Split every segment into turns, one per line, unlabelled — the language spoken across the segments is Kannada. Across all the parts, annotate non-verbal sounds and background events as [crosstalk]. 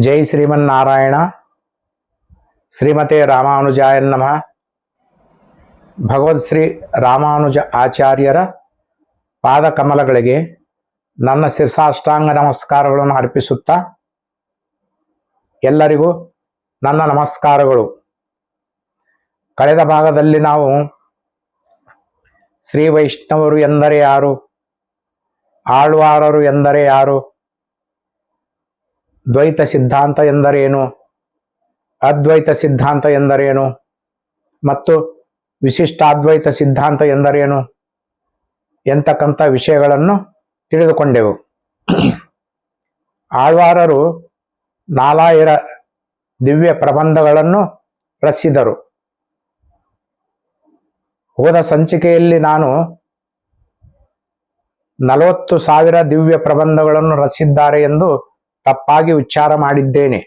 ಜೈ ಶ್ರೀಮನ್ನಾರಾಯಣ. ಶ್ರೀಮತೆ ರಾಮಾನುಜಾಯ ನಮಃ. ಭಗವದ್ ಶ್ರೀ ರಾಮಾನುಜ ಆಚಾರ್ಯರ ಪಾದಕಮಲಗಳಿಗೆ ನನ್ನ ಶಿರ್ಸಾಷ್ಟಾಂಗ ನಮಸ್ಕಾರಗಳನ್ನು ಅರ್ಪಿಸುತ್ತಾ ಎಲ್ಲರಿಗೂ ನನ್ನ ನಮಸ್ಕಾರಗಳು. ಕಳೆದ ಭಾಗದಲ್ಲಿ ನಾವು ಶ್ರೀ ವೈಷ್ಣವರು ಎಂದರೆ ಯಾರು? ಆಳ್ವಾರರು ಎಂದರೆ ಯಾರು? ದ್ವೈತ ಸಿದ್ಧಾಂತ ಎಂದರೇನು? ಅದ್ವೈತ ಸಿದ್ಧಾಂತ ಎಂದರೇನು? ಮತ್ತು ವಿಶಿಷ್ಟಾದ್ವೈತ ಸಿದ್ಧಾಂತ ಎಂದರೇನು? ಎಂತಕ್ಕಂಥ ವಿಷಯಗಳನ್ನು ತಿಳಿದುಕೊಂಡೆವು. ಆಳ್ವಾರರು ನಾಲಾಯರ ದಿವ್ಯ ಪ್ರಬಂಧಗಳನ್ನು ರಚಿಸಿದರು. ಹೋದ ಸಂಚಿಕೆಯಲ್ಲಿ ನಾನು ನಲವತ್ತು ಸಾವಿರ ದಿವ್ಯ ಪ್ರಬಂಧಗಳನ್ನು ರಚಿಸಿದ್ದಾರೆ ಎಂದು ತಪ್ಪಾಗಿ ಉಚ್ಚಾರ ಮಾಡಿದ್ದೇನೆ.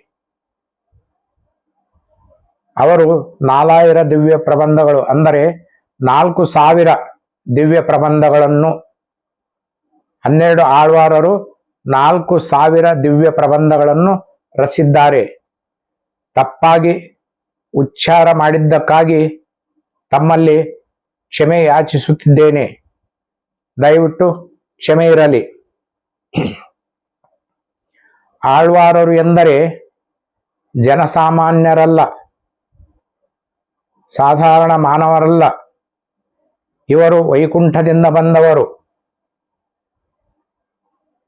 ಅವರು ನಾಲಾಯಿರ ದಿವ್ಯ ಪ್ರಬಂಧಗಳು ಅಂದರೆ ನಾಲ್ಕು ಸಾವಿರ ದಿವ್ಯ ಪ್ರಬಂಧಗಳನ್ನು ಹನ್ನೆರಡು ಆಳ್ವಾರರು ನಾಲ್ಕು ಸಾವಿರ ದಿವ್ಯ ಪ್ರಬಂಧಗಳನ್ನು ರಚಿಸಿದ್ದಾರೆ ತಪ್ಪಾಗಿ ಉಚ್ಚಾರ ಮಾಡಿದ್ದಕ್ಕಾಗಿ ತಮ್ಮಲ್ಲಿ ಕ್ಷಮೆ ಯಾಚಿಸುತ್ತಿದ್ದೇನೆ. ದಯವಿಟ್ಟು ಕ್ಷಮೆ ಇರಲಿ. ಆಳ್ವಾರರು ಎಂದರೆ ಜನಸಾಮಾನ್ಯರಲ್ಲ, ಸಾಧಾರಣ ಮಾನವರಲ್ಲ. ಇವರು ವೈಕುಂಠದಿಂದ ಬಂದವರು.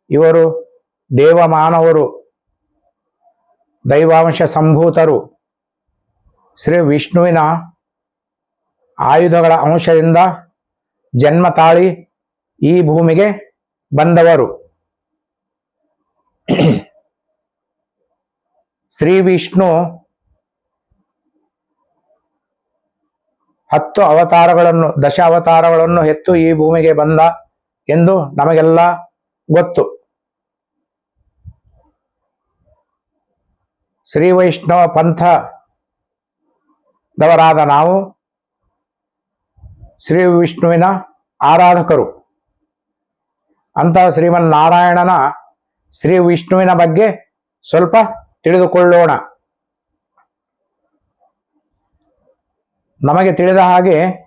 ಇವರು ದೇವಮಾನವರು, ದೈವಾಂಶ ಸಂಭೂತರು. ಶ್ರೀ ವಿಷ್ಣುವಿನ ಆಯುಧಗಳ ಅಂಶದಿಂದ ಜನ್ಮ ತಾಳಿ ಈ ಭೂಮಿಗೆ ಬಂದವರು. ಶ್ರೀ ವಿಷ್ಣು ಹತ್ತು ಅವತಾರಗಳನ್ನು, ದಶ ಅವತಾರಗಳನ್ನು ಹೆತ್ತು ಈ ಭೂಮಿಗೆ ಬಂದ ಎಂದು ನಮಗೆಲ್ಲ ಗೊತ್ತು. ಶ್ರೀ ವೈಷ್ಣವ ಪಂಥದವರಾದ ನಾವು ಶ್ರೀ ವಿಷ್ಣುವಿನ ಆರಾಧಕರು. ಅಂತಹ ಶ್ರೀಮನ್ನಾರಾಯಣನ ಶ್ರೀ ವಿಷ್ಣುವಿನ ಬಗ್ಗೆ ಸ್ವಲ್ಪ ತಿಳಿದುಕೊಳ್ಳೋಣ. ನಮಗೆ ತಿಳಿದ ಹಾಗೆ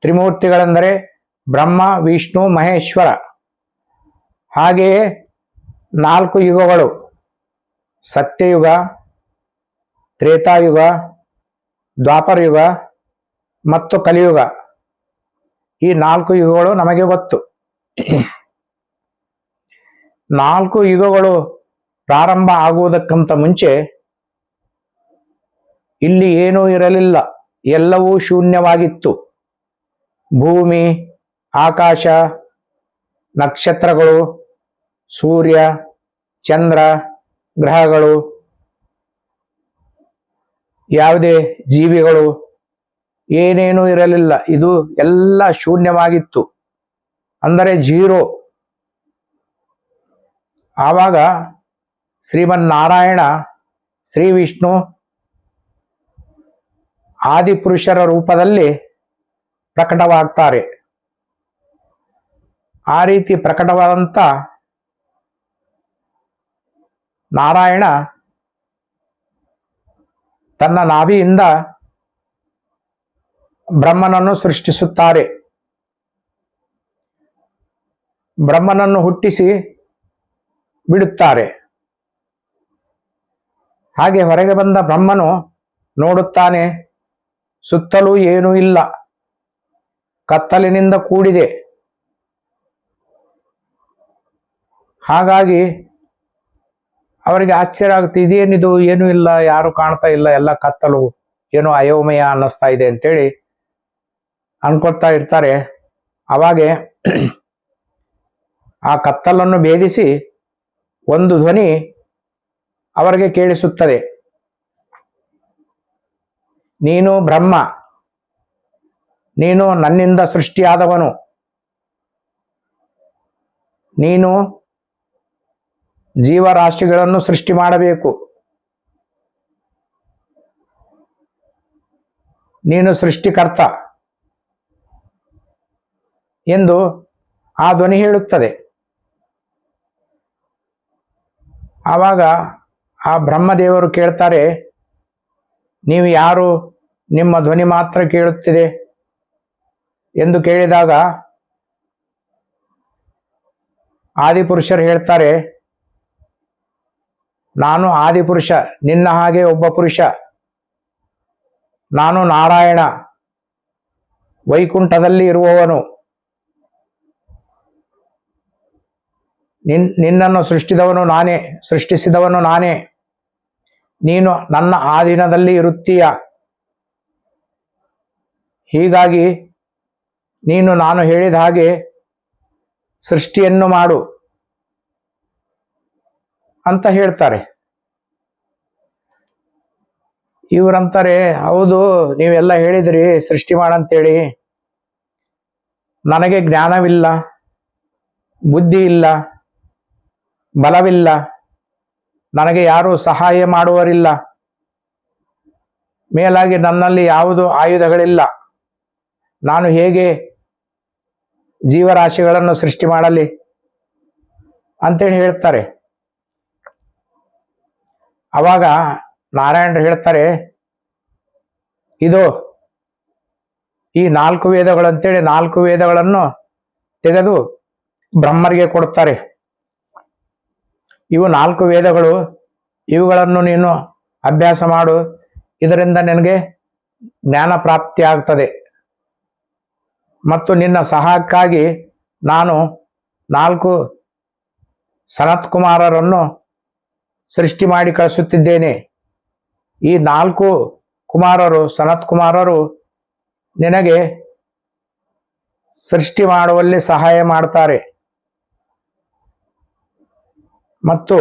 ತ್ರಿಮೂರ್ತಿಗಳೆಂದರೆ ಬ್ರಹ್ಮ, ವಿಷ್ಣು, ಮಹೇಶ್ವರ. ಹಾಗೆಯೇ ನಾಲ್ಕು ಯುಗಗಳು. ಸತ್ಯಯುಗ, ತ್ರೇತಾಯುಗ, ದ್ವಾಪರಯುಗ ಮತ್ತು ಕಲಿಯುಗ. ಈ ನಾಲ್ಕು ಯುಗಗಳು ನಮಗೆ ಗೊತ್ತು. ನಾಲ್ಕು ಯುಗಗಳು ಪ್ರಾರಂಭ ಆಗುವುದಕ್ಕಂತ ಮುಂಚೆ ಇಲ್ಲಿ ಏನೂ ಇರಲಿಲ್ಲ. ಎಲ್ಲವೂ ಶೂನ್ಯವಾಗಿತ್ತು. ಭೂಮಿ, ಆಕಾಶ, ನಕ್ಷತ್ರಗಳು, ಸೂರ್ಯ, ಚಂದ್ರ, ಗ್ರಹಗಳು, ಯಾವುದೇ ಜೀವಿಗಳು, ಏನೇನೂ ಇರಲಿಲ್ಲ. ಇದು ಎಲ್ಲ ಶೂನ್ಯವಾಗಿತ್ತು. ಅಂದರೆ ಜೀರೋ. ಆವಾಗ ಶ್ರೀಮನ್ನಾರಾಯಣ ಶ್ರೀ ವಿಷ್ಣು ಆದಿಪುರುಷರ ರೂಪದಲ್ಲಿ ಪ್ರಕಟವಾಗ್ತಾರೆ. ಆ ರೀತಿ ಪ್ರಕಟವಾದಂಥ ನಾರಾಯಣ ತನ್ನ ನಾಭಿಯಿಂದ ಬ್ರಹ್ಮನನ್ನು ಸೃಷ್ಟಿಸುತ್ತಾರೆ. ಬ್ರಹ್ಮನನ್ನು ಹುಟ್ಟಿಸಿ ಬಿಡುತ್ತಾರೆ. ಹಾಗೆ ಹೊರಗೆ ಬಂದ ಬ್ರಹ್ಮನು ನೋಡುತ್ತಾನೆ, ಸುತ್ತಲೂ ಏನೂ ಇಲ್ಲ. ಕತ್ತಲಿನಿಂದ ಕೂಡಿದೆ. ಹಾಗಾಗಿ ಅವರಿಗೆ ಆಶ್ಚರ್ಯ ಆಗುತ್ತೆ, ಇದೇನಿದು, ಏನೂ ಇಲ್ಲ, ಯಾರು ಕಾಣ್ತಾ ಇಲ್ಲ, ಎಲ್ಲ ಕತ್ತಲು, ಏನೋ ಅಯೋಮಯ ಅನ್ನಿಸ್ತಾ ಇದೆ ಅಂತೇಳಿ ಅನ್ಕೊಳ್ತಾ ಇರ್ತಾರೆ. ಅವಾಗೆ ಆ ಕತ್ತಲನ್ನು ಭೇದಿಸಿ ಒಂದು ಧ್ವನಿ ಅವರಿಗೆ ಕೇಳಿಸುತ್ತದೆ. ನೀನು ಬ್ರಹ್ಮ, ನೀನು ನನ್ನಿಂದ ಸೃಷ್ಟಿಯಾದವನು, ನೀನು ಜೀವರಾಶಿಗಳನ್ನು ಸೃಷ್ಟಿ ಮಾಡಬೇಕು. ನೀನು ಸೃಷ್ಟಿಕರ್ತ ಎಂದು ಆ ಧ್ವನಿ ಹೇಳುತ್ತದೆ. ಆವಾಗ ಆ ಬ್ರಹ್ಮದೇವರು ಕೇಳ್ತಾರೆ, ನೀವು ಯಾರು? ನಿಮ್ಮ ಧ್ವನಿ ಮಾತ್ರ ಕೇಳುತ್ತಿದೆ? ಎಂದು ಕೇಳಿದಾಗ ಆದಿಪುರುಷರು ಹೇಳ್ತಾರೆ, ನಾನು ಆದಿಪುರುಷ, ನಿನ್ನ ಹಾಗೆ ಒಬ್ಬ ಪುರುಷ. ನಾನು ನಾರಾಯಣ, ವೈಕುಂಠದಲ್ಲಿ ಇರುವವನು. ನಿನ್, ನಿನ್ನನ್ನು ಸೃಷ್ಟಿದವನು ನಾನೇ, ಸೃಷ್ಟಿಸಿದವನು ನಾನೇ. ನೀನು ನನ್ನ ಆಧೀನದಲ್ಲಿ ಇರುತ್ತೀಯ. ಹೀಗಾಗಿ ನೀನು ನಾನು ಹೇಳಿದ ಹಾಗೆ ಸೃಷ್ಟಿಯನ್ನು ಮಾಡು ಅಂತ ಹೇಳ್ತಾರೆ. ಇವರಂತಾರೆ, ಹೌದು, ನೀವೆಲ್ಲ ಹೇಳಿದ್ರಿ, ಸೃಷ್ಟಿ ಮಾಡಂತೇಳಿ. ನನಗೆ ಜ್ಞಾನವಿಲ್ಲ, ಬುದ್ಧಿ ಇಲ್ಲ, ಬಲವಿಲ್ಲ. ನನಗೆ ಯಾರು ಸಹಾಯ ಮಾಡುವರಿಲ್ಲ ಮೇಲಾಗಿ ನನ್ನಲ್ಲಿ ಯಾವುದು ಆಯುಧಗಳಿಲ್ಲ. ನಾನು ಹೇಗೆ ಜೀವರಾಶಿಗಳನ್ನು ಸೃಷ್ಟಿ ಮಾಡಲಿ? ಅಂತೇಳಿ ಹೇಳ್ತಾರೆ. ಅವಾಗ ನಾರಾಯಣರು ಹೇಳ್ತಾರೆ, ಇದು, ಈ ನಾಲ್ಕು ವೇದಗಳು ಅಂತೇಳಿ ನಾಲ್ಕು ವೇದಗಳನ್ನು ತೆಗೆದು ಬ್ರಹ್ಮರಿಗೆ ಕೊಡ್ತಾರೆ ಇವು ನಾಲ್ಕು ವೇದಗಳು. ಇವುಗಳನ್ನು ನೀನು ಅಭ್ಯಾಸ ಮಾಡು. ಇದರಿಂದ ನಿನಗೆ ಜ್ಞಾನ ಪ್ರಾಪ್ತಿ ಆಗ್ತದೆ. ಮತ್ತು ನಿನ್ನ ಸಹಾಯಕ್ಕಾಗಿ ನಾನು ನಾಲ್ಕು ಸನತ್ ಕುಮಾರರನ್ನು ಸೃಷ್ಟಿ ಮಾಡಿ ಕಳಿಸುತ್ತಿದ್ದೇನೆ. ಈ ನಾಲ್ಕು ಕುಮಾರರು ಸನತ್ ಕುಮಾರರು ನಿನಗೆ ಸೃಷ್ಟಿ ಮಾಡುವಲ್ಲಿ ಸಹಾಯ ಮಾಡ್ತಾರೆ. ಮತ್ತು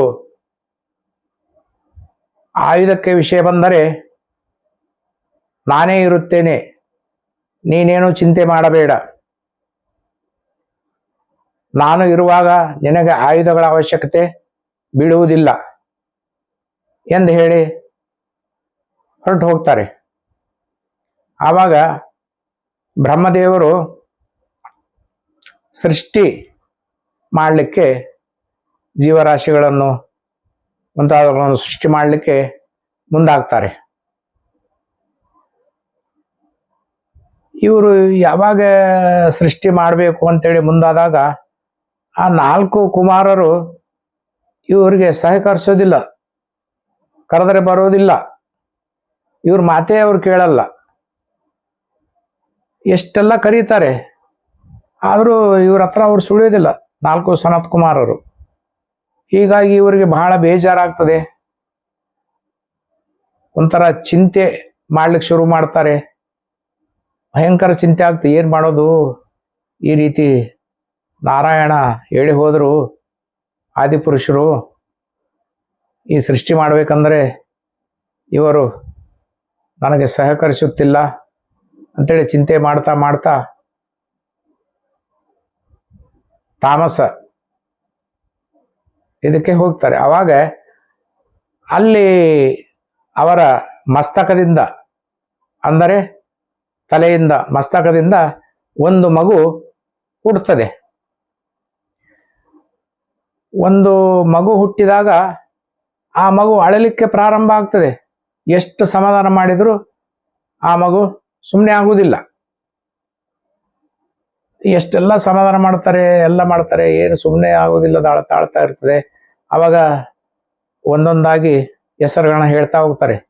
ಆಯುಧಕ್ಕೆ ವಿಷಯ ಬಂದರೆ ನಾನೇ ಇರುತ್ತೇನೆ, ನೀನೇನು ಚಿಂತೆ ಮಾಡಬೇಡ. ನಾನು ಇರುವಾಗ ನಿನಗೆ ಆಯುಧಗಳ ಅವಶ್ಯಕತೆ ಬೀಳುವುದಿಲ್ಲ ಎಂದು ಹೇಳಿ ಹೊರಟು ಹೋಗ್ತಾರೆ. ಆವಾಗ ಬ್ರಹ್ಮದೇವರು ಸೃಷ್ಟಿ ಮಾಡಲಿಕ್ಕೆ ಜೀವರಾಶಿಗಳನ್ನು ಮುಂತಾದವುಗಳನ್ನು ಸೃಷ್ಟಿ ಮಾಡಲಿಕ್ಕೆ ಮುಂದಾಗ್ತಾರೆ. ಇವರು ಯಾವಾಗ ಸೃಷ್ಟಿ ಮಾಡಬೇಕು ಅಂತೇಳಿ ಮುಂದಾದಾಗ ಆ ನಾಲ್ಕು ಕುಮಾರರು ಇವರಿಗೆ ಸಹಕರಿಸೋದಿಲ್ಲ, ಕರೆದರೆ ಬರೋದಿಲ್ಲ. ಇವ್ರ ಮಾತೇ ಅವ್ರು ಕೇಳಲ್ಲ. ಎಷ್ಟೆಲ್ಲ ಕರೀತಾರೆ, ಆದರೂ ಇವ್ರ ಹತ್ರ ಅವ್ರು ಸುಳಿಯೋದಿಲ್ಲ. ನಾಲ್ಕು ಸನತ್ ಕುಮಾರರು ಹೀಗಾಗಿ ಇವರಿಗೆ ಬಹಳ ಬೇಜಾರಾಗ್ತದೆ. ಒಂಥರ ಚಿಂತೆ ಮಾಡ್ಲಿಕ್ಕೆ ಶುರು ಮಾಡ್ತಾರೆ. ಭಯಂಕರ ಚಿಂತೆ ಆಗ್ತದೆ. ಏನು ಮಾಡೋದು? ಈ ರೀತಿ ನಾರಾಯಣ ಹೇಳಿ ಹೋದರು ಆದಿಪುರುಷರು. ಈ ಸೃಷ್ಟಿ ಮಾಡಬೇಕಂದ್ರೆ ಇವರು ನನಗೆ ಸಹಕರಿಸುತ್ತಿಲ್ಲ ಅಂತೇಳಿ ಚಿಂತೆ ಮಾಡ್ತಾ ಮಾಡ್ತಾ ತಾಮಸ ಇದಕ್ಕೆ ಹೋಗ್ತಾರೆ. ಅವಾಗ ಅಲ್ಲಿ ಅವರ ಮಸ್ತಕದಿಂದ, ಅಂದರೆ ತಲೆಯಿಂದ ಮಸ್ತಕದಿಂದ ಒಂದು ಮಗು ಹುಡ್ತದೆ ಒಂದು ಮಗು ಹುಟ್ಟಿದಾಗ ಆ ಮಗು ಅಳಲಿಕ್ಕೆ ಪ್ರಾರಂಭ ಆಗ್ತದೆ. ಎಷ್ಟು ಸಮಾಧಾನ ಮಾಡಿದರೂ ಆ ಮಗು ಸುಮ್ಮನೆ ಆಗುವುದಿಲ್ಲ. ಎಷ್ಟೆಲ್ಲ ಸಮಾಧಾನ ಮಾಡ್ತಾರೆ, ಎಲ್ಲ ಮಾಡ್ತಾರೆ, ಏನು ಸುಮ್ಮನೆ ಆಗೋದಿಲ್ಲ ತಾಳ್ತಾ ತಾಳ್ತಾ ಇರ್ತದೆ. ಅವಾಗ ಒಂದೊಂದಾಗಿ ಹೆಸರುಗಳನ್ನ ಹೇಳ್ತಾ ಹೋಗ್ತಾರೆ.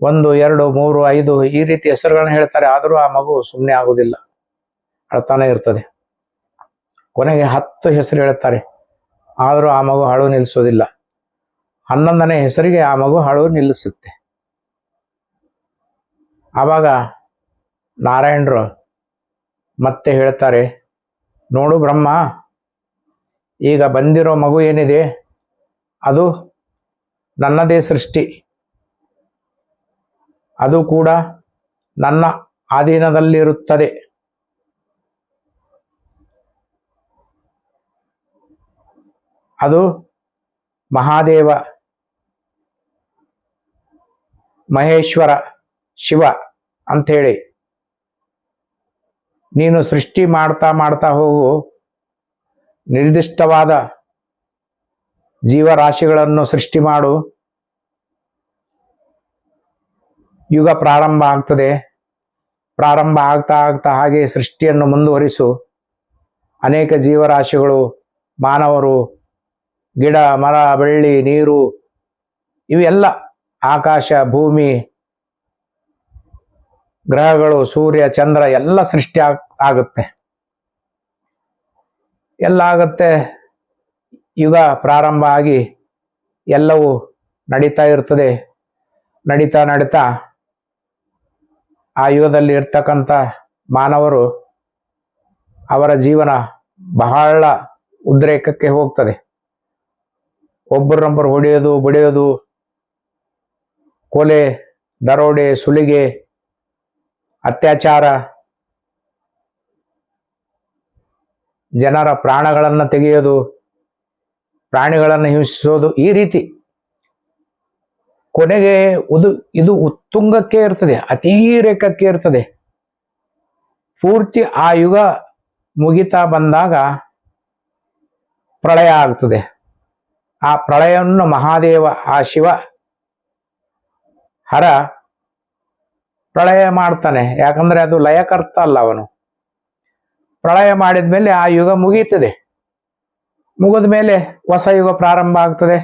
ಒಂದು, ಎರಡು, ಮೂರು, ಐದು ಈ ರೀತಿ ಹೆಸರುಗಳನ್ನ ಹೇಳ್ತಾರೆ. ಆದರೂ ಆ ಮಗು ಸುಮ್ಮನೆ ಆಗೋದಿಲ್ಲ. ಅಳ್ತಾನೆ ಇರ್ತದೆ. ಕೊನೆಗೆ ಹತ್ತು ಹೆಸರು ಹೇಳ್ತಾರೆ. ಆದರೂ ಆ ಮಗು ಹಾಳು ನಿಲ್ಲಿಸೋದಿಲ್ಲ. ಹನ್ನೊಂದನೇ ಹೆಸರಿಗೆ ಆ ಮಗು ಹಾಳು ನಿಲ್ಲಿಸುತ್ತೆ. ಆವಾಗ ನಾರಾಯಣರು ಮತ್ತೆ ಹೇಳ್ತಾರೆ, ನೋಡು ಬ್ರಹ್ಮ, ಈಗ ಬಂದಿರೋ ಮಗು ಏನಿದೆ? ಅದು ನನ್ನದೇ ಸೃಷ್ಟಿ. ಅದು ಕೂಡ ನನ್ನ ಅಧೀನದಲ್ಲಿರುತ್ತದೆ ಅದು ಮಹಾದೇವ, ಮಹೇಶ್ವರ, ಶಿವ ಅಂಥೇಳಿ. ನೀನು ಸೃಷ್ಟಿ ಮಾಡ್ತಾ ಮಾಡ್ತಾ ಹೋಗು. ನಿರ್ದಿಷ್ಟವಾದ ಜೀವರಾಶಿಗಳನ್ನು ಸೃಷ್ಟಿ ಮಾಡು. ಯುಗ ಪ್ರಾರಂಭ ಆಗ್ತದೆ. ಪ್ರಾರಂಭ ಆಗ್ತಾ ಆಗ್ತಾ ಹಾಗೆ ಸೃಷ್ಟಿಯನ್ನು ಮುಂದುವರಿಸು. ಅನೇಕ ಜೀವರಾಶಿಗಳು, ಮಾನವರು, ಗಿಡ, ಮರ, ಬಳ್ಳಿ, ನೀರು, ಇವೆಲ್ಲ ಆಕಾಶ, ಭೂಮಿ, ಗ್ರಹಗಳು, ಸೂರ್ಯ, ಚಂದ್ರ ಎಲ್ಲ ಸೃಷ್ಟಿ ಆಗ್, ಆಗುತ್ತೆ. ಎಲ್ಲ ಆಗುತ್ತೆ. ಯುಗ ಪ್ರಾರಂಭ ಆಗಿ ಎಲ್ಲವೂ ನಡೀತಾ ಇರ್ತದೆ. ನಡೀತಾ ನಡೀತಾ ಆ ಯುಗದಲ್ಲಿ ಇರ್ತಕ್ಕಂಥ ಮಾನವರು ಅವರ ಜೀವನ ಬಹಳ ಉದ್ರೇಕಕ್ಕೆ ಹೋಗ್ತದೆ. ಒಬ್ಬರನ್ನೊಬ್ಬರು ಹೊಡೆಯೋದು ಬಡಿಯೋದು ಕೊಲೆ, ದರೋಡೆ, ಸುಲಿಗೆ, ಅತ್ಯಾಚಾರ, ಜನರ ಪ್ರಾಣಗಳನ್ನು ತೆಗೆಯೋದು ಪ್ರಾಣಿಗಳನ್ನು ಹಿಂಸಿಸೋದು ಈ ರೀತಿ ಕೊನೆಗೆ ಉದು, ಇದು ಉತ್ತುಂಗಕ್ಕೆ ಇರ್ತದೆ ಅತಿರೇಕಕ್ಕೆ ಇರ್ತದೆ. ಪೂರ್ತಿ ಆ ಯುಗ ಮುಗಿತಾ ಬಂದಾಗ ಪ್ರಳಯ ಆಗ್ತದೆ. ಆ ಪ್ರಳಯವನ್ನು ಮಹಾದೇವ, ಆ ಶಿವ, ಹರ ಪ್ರಳಯ ಮಾಡ್ತಾನೆ. ಯಾಕಂದ್ರೆ ಅದು ಲಯಕರ್ತ ಅಲ್ಲ ಅವನು. ಪ್ರಳಯ ಮಾಡಿದ್ಮೇಲೆ ಆ ಯುಗ ಮುಗೀತದೆ. ಮುಗಿದ ಮೇಲೆ ಹೊಸ ಯುಗ ಪ್ರಾರಂಭ ಆಗ್ತದೆ.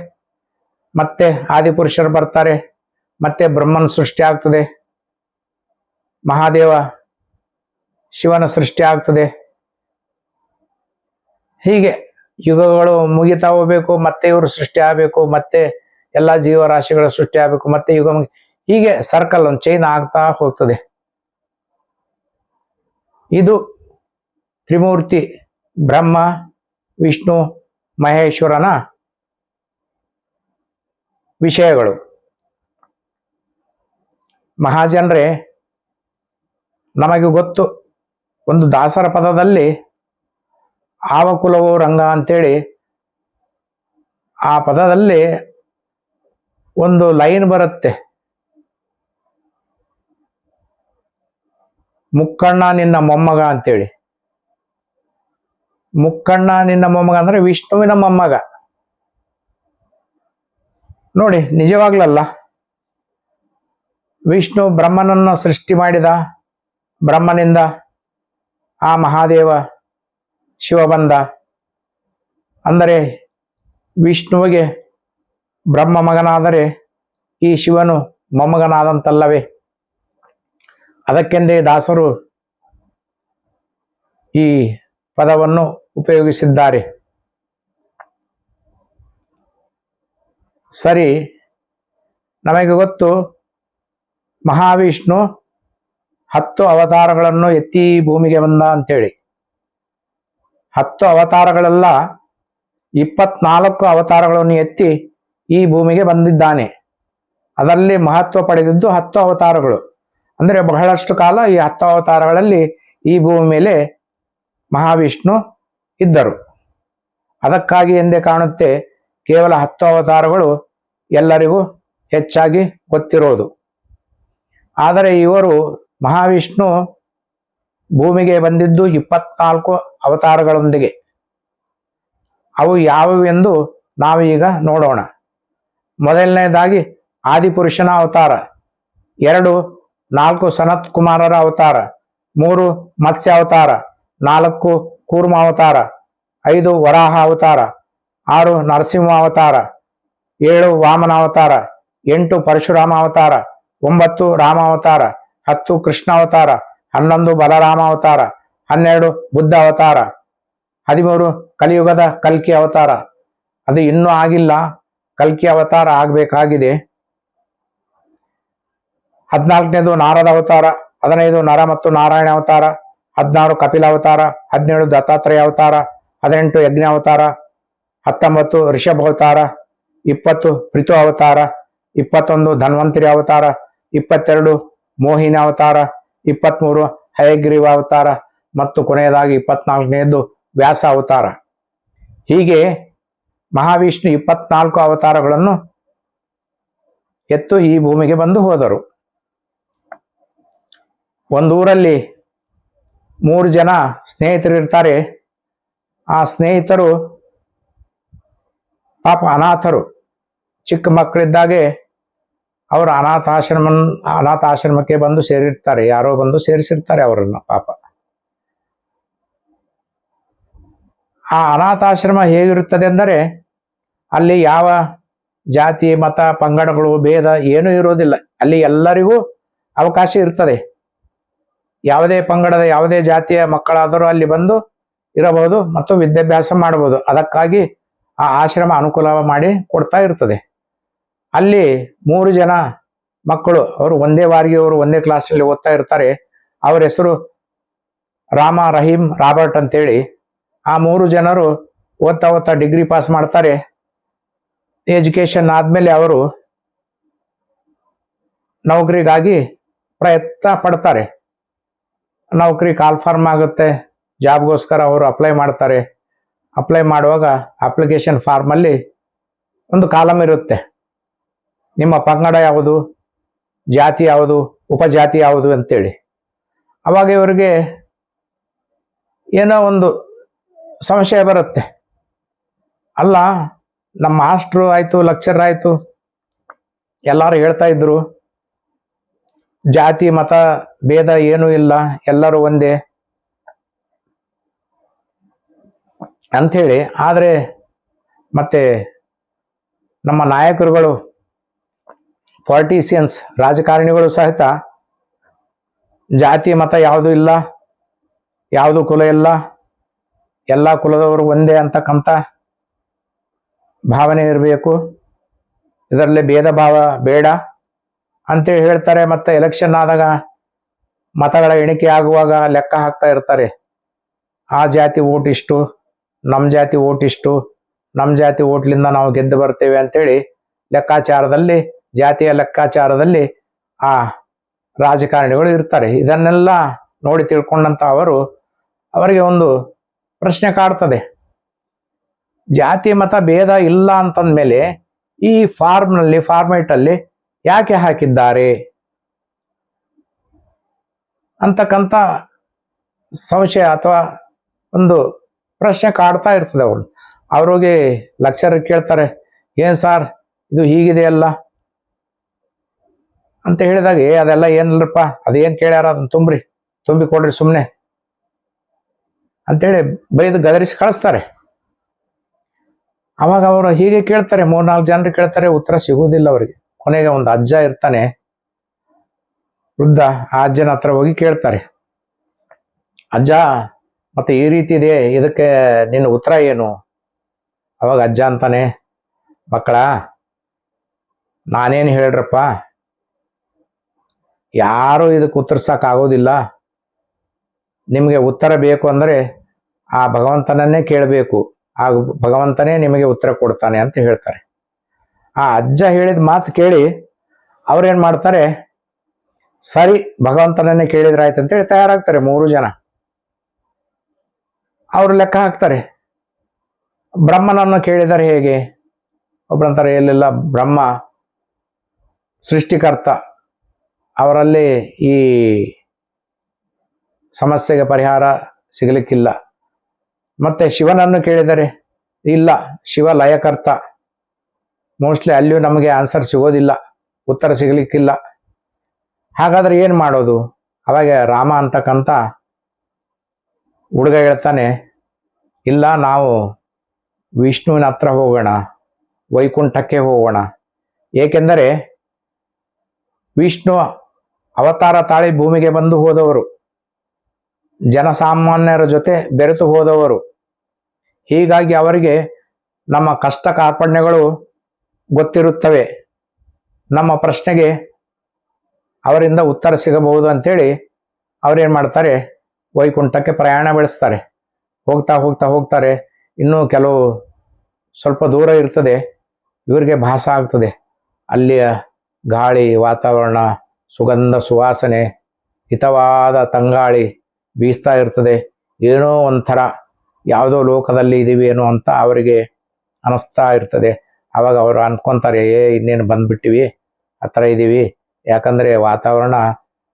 ಮತ್ತೆ ಆದಿಪುರುಷರು ಬರ್ತಾರೆ. ಮತ್ತೆ ಬ್ರಹ್ಮನ ಸೃಷ್ಟಿ ಆಗ್ತದೆ. ಮಹಾದೇವ ಶಿವನ ಸೃಷ್ಟಿ ಆಗ್ತದೆ. ಹೀಗೆ ಯುಗಗಳು ಮುಗಿತಾ ಹೋಗ್ಬೇಕು ಮತ್ತೆ ಇವರು ಸೃಷ್ಟಿ ಆಗಬೇಕು, ಮತ್ತೆ ಎಲ್ಲ ಜೀವರಾಶಿಗಳ ಸೃಷ್ಟಿ ಆಗಬೇಕು, ಮತ್ತೆ ಯುಗ ಹೀಗೆ ಸರ್ಕಲ್ ಒಂದು ಚೈನ್ ಆಗ್ತಾ ಹೋಗ್ತದೆ. ಇದು ತ್ರಿಮೂರ್ತಿ ಬ್ರಹ್ಮ, ವಿಷ್ಣು ಮಹೇಶ್ವರನ ವಿಷಯಗಳು. ಮಹಾಜನರೇ, ನಮಗೆ ಗೊತ್ತು, ಒಂದು ದಾಸರ ಪದದಲ್ಲಿ ಆವಕುಲವೋ ರಂಗ ಅಂತೇಳಿ ಆ ಪದದಲ್ಲಿ ಒಂದು ಲೈನ್ ಬರುತ್ತೆ. ಮುಕ್ಕಣ್ಣ ನಿನ್ನ ಮೊಮ್ಮಗ ಅಂತೇಳಿ. ಮುಕ್ಕಣ್ಣ ನಿನ್ನ ಮೊಮ್ಮಗ ಅಂದ್ರೆ ವಿಷ್ಣುವಿನ ಮೊಮ್ಮಗ. ನೋಡಿ, ನಿಜವಾಗ್ಲಲ್ಲ? ವಿಷ್ಣು ಬ್ರಹ್ಮನನ್ನು ಸೃಷ್ಟಿ ಮಾಡಿದ ಬ್ರಹ್ಮನಿಂದ ಆ ಮಹಾದೇವ ಶಿವ ಬಂದ. ಅಂದರೆ ವಿಷ್ಣುವಿಗೆ ಬ್ರಹ್ಮ ಮಗನಾದರೆ ಈ ಶಿವನು ಮೊಮ್ಮಗನಾದಂತಲ್ಲವೇ? ಅದಕ್ಕೆಂದೇ ದಾಸರು ಈ ಪದವನ್ನು ಉಪಯೋಗಿಸಿದ್ದಾರೆ. ಸರಿ, ನಮಗೆ ಗೊತ್ತು. ಮಹಾವಿಷ್ಣು ಹತ್ತು ಅವತಾರಗಳನ್ನು ಎತ್ತಿ ಭೂಮಿಗೆ ಬಂದ ಅಂತೇಳಿ. ಹತ್ತು ಅವತಾರಗಳೆಲ್ಲ ಇಪ್ಪತ್ನಾಲ್ಕು ಅವತಾರಗಳನ್ನು ಎತ್ತಿ ಈ ಭೂಮಿಗೆ ಬಂದಿದ್ದಾನೆ. ಅದರಲ್ಲಿ ಮಹತ್ವ ಪಡೆದಿದ್ದು ಹತ್ತು ಅವತಾರಗಳು. ಅಂದರೆ ಬಹಳಷ್ಟು ಕಾಲ ಈ ಹತ್ತು ಅವತಾರಗಳಲ್ಲಿ ಈ ಭೂಮಿ ಮೇಲೆ ಮಹಾವಿಷ್ಣು ಇದ್ದರು. ಅದಕ್ಕಾಗಿ ಎಂದೇ ಕಾಣುತ್ತೆ ಕೇವಲ ಹತ್ತು ಅವತಾರಗಳು ಎಲ್ಲರಿಗೂ ಹೆಚ್ಚಾಗಿ ಗೊತ್ತಿರೋದು. ಆದರೆ ಇವರು ಮಹಾವಿಷ್ಣು ಭೂಮಿಗೆ ಬಂದಿದ್ದು ಇಪ್ಪತ್ನಾಲ್ಕು ಅವತಾರಗಳೊಂದಿಗೆ. ಅವು ಯಾವುವೆಂದು ನಾವೀಗ ನೋಡೋಣ. ಮೊದಲನೇದಾಗಿ ಆದಿಪುರುಷನ ಅವತಾರ, ಎರಡು ನಾಲ್ಕು ಸನತ್ ಕುಮಾರರ ಅವತಾರ, ಮೂರು ಮತ್ಸ್ಯ ಅವತಾರ ನಾಲ್ಕು ಕೂರ್ಮ ಅವತಾರ, ಐದು ವರಾಹ ಅವತಾರ, ಆರು ನರಸಿಂಹ ಅವತಾರ, ಏಳು ವಾಮನ ಅವತಾರ, ಎಂಟು ಪರಶುರಾಮ ಅವತಾರ, ಒಂಬತ್ತು ರಾಮ ಅವತಾರ, ಹತ್ತು ಕೃಷ್ಣ ಅವತಾರ, ಹನ್ನೊಂದು ಬಲರಾಮ ಅವತಾರ, ಹನ್ನೆರಡು ಬುದ್ಧ ಅವತಾರ, ಹದಿಮೂರು ಕಲಿಯುಗದ ಕಲ್ಕಿ ಅವತಾರ. ಅದು ಇನ್ನೂ ಆಗಿಲ್ಲ. ಕಲ್ಕಿ ಅವತಾರ ಆಗಬೇಕಾಗಿದೆ. ಹದಿನಾಲ್ಕನೇದು ನಾರದ ಅವತಾರ, ಹದಿನೈದು ನರ ಮತ್ತು ನಾರಾಯಣ ಅವತಾರ ಹದಿನಾರು ಕಪಿಲ ಅವತಾರ, ಹದಿನೇಳು ದತ್ತಾತ್ರೇಯ ಅವತಾರ, ಹದಿನೆಂಟು ಯಜ್ಞ ಅವತಾರ, ಹತ್ತೊಂಬತ್ತು ಋಷಭ ಅವತಾರ, ಇಪ್ಪತ್ತು ಪ್ರಿತು ಅವತಾರ, ಇಪ್ಪತ್ತೊಂದು ಧನ್ವಂತರಿ ಅವತಾರ, ಇಪ್ಪತ್ತೆರಡು ಮೋಹಿನಿ ಅವತಾರ ಇಪ್ಪತ್ತ್ಮೂರು ಹಯಗ್ರೀವ ಅವತಾರ ಮತ್ತು ಕೊನೆಯದಾಗಿ ಇಪ್ಪತ್ನಾಲ್ಕನೆಯದು ವ್ಯಾಸ ಅವತಾರ. ಹೀಗೆ ಮಹಾವಿಷ್ಣು ಇಪ್ಪತ್ನಾಲ್ಕು ಅವತಾರಗಳನ್ನು ಎತ್ತು ಈ ಭೂಮಿಗೆ ಬಂದು ಹೋದರು. ಒಂದೂರಲ್ಲಿ ಮೂರು ಜನ ಸ್ನೇಹಿತರಿರ್ತಾರೆ ಆ ಸ್ನೇಹಿತರು ಪಾಪ ಅನಾಥರು. ಚಿಕ್ಕ ಮಕ್ಕಳಿದ್ದಾಗೆ ಅವರು ಅನಾಥಾಶ್ರಮ ಅನಾಥಾಶ್ರಮಕ್ಕೆ ಬಂದು ಸೇರಿರ್ತಾರೆ. ಯಾರೋ ಬಂದು ಸೇರಿಸಿರ್ತಾರೆ ಅವರನ್ನು ಪಾಪ. ಆ ಅನಾಥಾಶ್ರಮ ಹೇಗಿರುತ್ತದೆ ಅಂದರೆ ಅಲ್ಲಿ ಯಾವ ಜಾತಿ, ಮತ, ಪಂಗಡಗಳು, ಭೇದ ಏನೂ ಇರೋದಿಲ್ಲ ಅಲ್ಲಿ ಎಲ್ಲರಿಗೂ ಅವಕಾಶ ಇರ್ತದೆ. ಯಾವುದೇ ಪಂಗಡದ ಯಾವುದೇ ಜಾತಿಯ ಮಕ್ಕಳಾದರೂ ಅಲ್ಲಿ ಬಂದು ಇರಬಹುದು ಮತ್ತು ವಿದ್ಯಾಭ್ಯಾಸ ಮಾಡಬಹುದು. ಅದಕ್ಕಾಗಿ ಆ ಆಶ್ರಮ ಅನುಕೂಲ ಮಾಡಿ ಕೊಡ್ತಾ ಇರ್ತದೆ. ಅಲ್ಲಿ ಮೂರು ಜನ ಮಕ್ಕಳು, ಅವರು ಒಂದೇ ಬಾರಿಗೆ ಅವರು ಒಂದೇ ಕ್ಲಾಸಲ್ಲಿ ಓದ್ತಾ ಇರ್ತಾರೆ. ಅವರ ಹೆಸರು ರಾಮ ರಹೀಂ ರಾಬರ್ಟ್ ಅಂತೇಳಿ. ಆ ಮೂರು ಜನರು ಓದ್ತಾ ಓದ್ತಾ ಡಿಗ್ರಿ ಪಾಸ್ ಮಾಡ್ತಾರೆ. ಎಜುಕೇಶನ್ ಆದಮೇಲೆ ಅವರು ನೌಕರಿಗಾಗಿ ಪ್ರಯತ್ನ ಪಡ್ತಾರೆ. ನೌಕರಿ ಕಾಲ್ಫಾರ್ಮ್ ಆಗುತ್ತೆ. ಜಾಬ್ಗೋಸ್ಕರ ಅವರು ಅಪ್ಲೈ ಮಾಡ್ತಾರೆ. ಅಪ್ಲೈ ಮಾಡುವಾಗ ಅಪ್ಲಿಕೇಶನ್ ಫಾರ್ಮಲ್ಲಿ ಒಂದು ಕಾಲಮ್ ಇರುತ್ತೆ. ನಿಮ್ಮ ಪಂಗಡ ಯಾವುದು? ಜಾತಿ ಯಾವುದು? ಉಪಜಾತಿ ಯಾವುದು ಅಂತೇಳಿ. ಅವಾಗ ಇವರಿಗೆ ಏನೋ ಒಂದು ಸಂಶಯ ಬರುತ್ತೆ. ಅಲ್ಲ, ನಮ್ಮ ಮಾಸ್ಟ್ರು ಆಯಿತು ಲೆಕ್ಚರ್ ಆಯಿತು, ಎಲ್ಲರೂ ಹೇಳ್ತಾ ಇದ್ರು. ಜಾತಿ, ಮತ, ಭೇದ ಏನೂ ಇಲ್ಲ. ಎಲ್ಲರೂ ಒಂದೇ. ಅಂಥೇಳಿ, ಆದರೆ ಮತ್ತೆ ನಮ್ಮ ನಾಯಕರುಗಳು ಪಾಲಿಟಿಷಿಯನ್ಸ್ ರಾಜಕಾರಣಿಗಳು ಸಹಿತ ಜಾತಿ, ಮತ ಯಾವುದು ಇಲ್ಲ, ಯಾವುದು ಕುಲ ಇಲ್ಲ, ಎಲ್ಲ ಕುಲದವರು ಒಂದೇ ಅಂತಕ್ಕಂಥ ಭಾವನೆ ಇರಬೇಕು. ಇದರಲ್ಲಿ ಭೇದ ಭಾವ ಬೇಡ. ಅಂತೇಳಿ ಹೇಳ್ತಾರೆ, ಮತ್ತೆ ಎಲೆಕ್ಷನ್ ಆದಾಗ ಮತಗಳ ಎಣಿಕೆ ಆಗುವಾಗ ಲೆಕ್ಕ ಹಾಕ್ತಾ ಇರ್ತಾರೆ. ಆ ಜಾತಿ ಓಟ್ ಇಷ್ಟು ನಮ್ಮ ಜಾತಿ ಓಟ್ ಇಷ್ಟು ನಮ್ಮ ಜಾತಿ ಓಟ್ಲಿಂದ ನಾವು ಗೆದ್ದು ಬರ್ತೇವೆ ಅಂತೇಳಿ ಲೆಕ್ಕಾಚಾರದಲ್ಲಿ, ಜಾತಿಯ ಲೆಕ್ಕಾಚಾರದಲ್ಲಿ ಆ ರಾಜಕಾರಣಿಗಳು ಇರ್ತಾರೆ. ಇದನ್ನೆಲ್ಲ ನೋಡಿ ತಿಳ್ಕೊಂಡಂತ ಅವರು ಅವರಿಗೆ ಒಂದು ಪ್ರಶ್ನೆ ಕಾಡ್ತದೆ. ಜಾತಿ ಮತ ಭೇದ ಇಲ್ಲ ಅಂತಂದ್ಮೇಲೆ ಈ ಫಾರ್ಮ್ನಲ್ಲಿ ಫಾರ್ಮೇಟ್ ಅಲ್ಲಿ ಯಾಕೆ ಹಾಕಿದ್ದಾರೆ? ಅಂತಕ್ಕಂಥ ಸಂಶಯ ಅಥವಾ ಒಂದು ಪ್ರಶ್ನೆ ಕಾಡ್ತಾ ಇರ್ತದೆ ಅವಳು. ಅವ್ರಿಗೆ ಲಕ್ಷರ ಕೇಳ್ತಾರೆ, ಏನ್ ಸಾರ್, ಇದು ಹೀಗಿದೆಯಲ್ಲ ಅಂತ ಹೇಳಿದಾಗ, ಏ, ಅದೆಲ್ಲ ಏನಿಲ್ಲಪ್ಪ, ಅದೇನ್ ಕೇಳ್ಯಾರ ಅದನ್ನ ತುಂಬ್ರಿ, ತುಂಬಿ ಕೊಡ್ರಿ ಸುಮ್ಮನೆ ಅಂತೇಳಿ ಬೈದು ಗದರಿಸಿ ಕಳಿಸ್ತಾರೆ. ಅವಾಗ ಅವರು ಹೀಗೆ ಕೇಳ್ತಾರೆ, ಮೂರ್ನಾಲ್ಕು ಜನರು ಕೇಳ್ತಾರೆ, ಉತ್ತರ ಸಿಗುವುದಿಲ್ಲ ಅವರಿಗೆ. ಕೊನೆಗೆ ಒಂದು ಅಜ್ಜ ಇರ್ತಾನೆ, ವೃದ್ಧ ಆ ಅಜ್ಜನ ಹತ್ರ ಹೋಗಿ ಕೇಳ್ತಾರೆ. ಅಜ್ಜ, ಮತ್ತೆ ಈ ರೀತಿ ಇದೆ, ಇದಕ್ಕೆ ನಿನ್ನ ಉತ್ತರ ಏನು? ಅವಾಗ ಅಜ್ಜ ಅಂತಾನೆ, ಮಕ್ಕಳ, ನಾನೇನು ಹೇಳ್ರಪ್ಪ? ಯಾರು ಇದಕ್ಕೆ ಉತ್ತರಿಸಕ್ ಆಗೋದಿಲ್ಲ. ನಿಮಗೆ ಉತ್ತರ ಬೇಕು ಅಂದರೆ ಆ ಭಗವಂತನನ್ನೇ ಕೇಳಬೇಕು. ಆ ಭಗವಂತನೇ ನಿಮಗೆ ಉತ್ತರ ಕೊಡ್ತಾನೆ ಅಂತ ಹೇಳ್ತಾರೆ. ಆ ಅಜ್ಜ ಹೇಳಿದ ಮಾತು ಕೇಳಿ ಅವ್ರೇನ್ ಮಾಡ್ತಾರೆ? ಸರಿ, ಭಗವಂತನನ್ನೇ ಕೇಳಿದ್ರಾಯ್ತು ಅಂತೇಳಿ ತಯಾರಾಗ್ತಾರೆ ಮೂರು ಜನ. ಅವ್ರು ಲೆಕ್ಕ ಹಾಕ್ತಾರೆ. ಬ್ರಹ್ಮನನ್ನು ಕೇಳಿದರೆ ಹೇಗೆ? ಒಬ್ಬರಂತಾರೆ ಎಲ್ಲೆಲ್ಲ ಬ್ರಹ್ಮ, ಸೃಷ್ಟಿಕರ್ತ, ಅವರಲ್ಲಿ ಈ ಸಮಸ್ಯೆಗೆ ಪರಿಹಾರ ಸಿಗಲಿಕ್ಕಿಲ್ಲ. ಮತ್ತೆ ಶಿವನನ್ನು ಕೇಳಿದರೆ, ಇಲ್ಲ, ಶಿವ ಲಯಕರ್ತ ಮೋಸ್ಟ್ಲಿ ಅಲ್ಲಿಯೂ ನಮಗೆ ಆನ್ಸರ್ ಸಿಗೋದಿಲ್ಲ, ಉತ್ತರ ಸಿಗಲಿಕ್ಕಿಲ್ಲ. ಹಾಗಾದ್ರೆ ಏನು ಮಾಡೋದು? ಅವಾಗ ರಾಮ ಅಂತಕ್ಕಂಥ ಹುಡುಗ ಹೇಳ್ತಾನೆ, ಇಲ್ಲ, ನಾವು ವಿಷ್ಣುವಿನ ಹತ್ರ ಹೋಗೋಣ, ವೈಕುಂಠಕ್ಕೆ ಹೋಗೋಣ. ಏಕೆಂದರೆ ವಿಷ್ಣು ಅವತಾರ ತಾಳಿ ಭೂಮಿಗೆ ಬಂದು ಹೋದವರು, ಜನಸಾಮಾನ್ಯರ ಜೊತೆ ಬೆರೆತು ಹೋದವರು. ಹೀಗಾಗಿ ಅವರಿಗೆ ನಮ್ಮ ಕಷ್ಟ ಕಾರ್ಪಣ್ಯಗಳು ಗೊತ್ತಿರುತ್ತವೆ. ನಮ್ಮ ಪ್ರಶ್ನೆಗೆ ಅವರಿಂದ ಉತ್ತರ ಸಿಗಬಹುದು ಅಂತೇಳಿ ಏನು ಮಾಡ್ತಾರೆ? ವೈಕುಂಠಕ್ಕೆ ಪ್ರಯಾಣ ಬೆಳೆಸ್ತಾರೆ. ಹೋಗ್ತಾ ಹೋಗ್ತಾ ಹೋಗ್ತಾರೆ. ಇನ್ನೂ ಕೆಲವು ಸ್ವಲ್ಪ ದೂರ ಇರ್ತದೆ. ಇವರಿಗೆ ಭಾಸ ಆಗ್ತದೆ. ಅಲ್ಲಿಯ ಗಾಳಿ, ವಾತಾವರಣ, ಸುಗಂಧ, ಸುವಾಸನೆ, ಹಿತವಾದ ತಂಗಾಳಿ ಬೀಸ್ತಾ ಇರ್ತದೆ. ಏನೋ ಒಂಥರ ಯಾವುದೋ ಲೋಕದಲ್ಲಿ ಇದ್ದೀವಿ ಏನೋ ಅಂತ ಅವರಿಗೆ ಅನಿಸ್ತಾ ಇರ್ತದೆ. ಅವಾಗ ಅವರು ಅನ್ಕೊಂತಾರೆ ಏ ಇನ್ನೇನು ಬಂದ್ಬಿಟ್ಟಿವಿ ಹತ್ರ ಇದ್ದೀವಿ ಯಾಕಂದರೆ ವಾತಾವರಣ